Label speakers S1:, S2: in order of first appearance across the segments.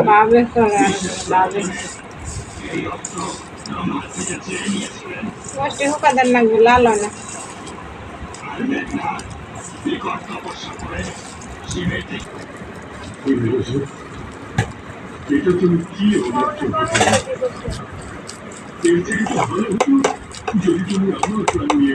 S1: বাবে করে বাবে কষ্ট হোক
S2: এটা তুমি কি যদি তুমি আমার প্রাণ নিয়ে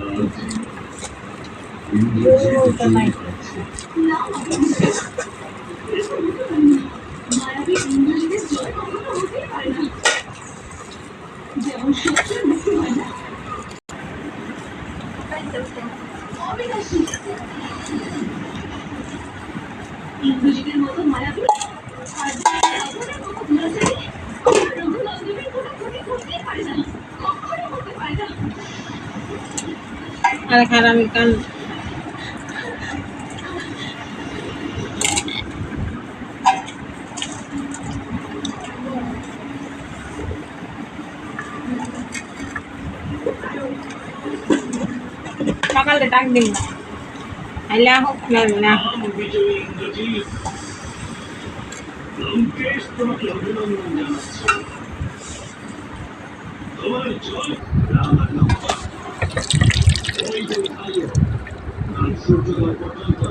S2: হচ্ছে
S3: ইন্দ্রজিতের মতো মায়াবী আর মতো দুরাচারী রঘুনন্দনের কোনো ক্ষতি করতেই পারে না কখনো করতে পারে না
S1: আরে কান সকালে ডাক দিন। আইলে হোক না
S2: তোমাকে সূর্যোদয় পর্যন্ত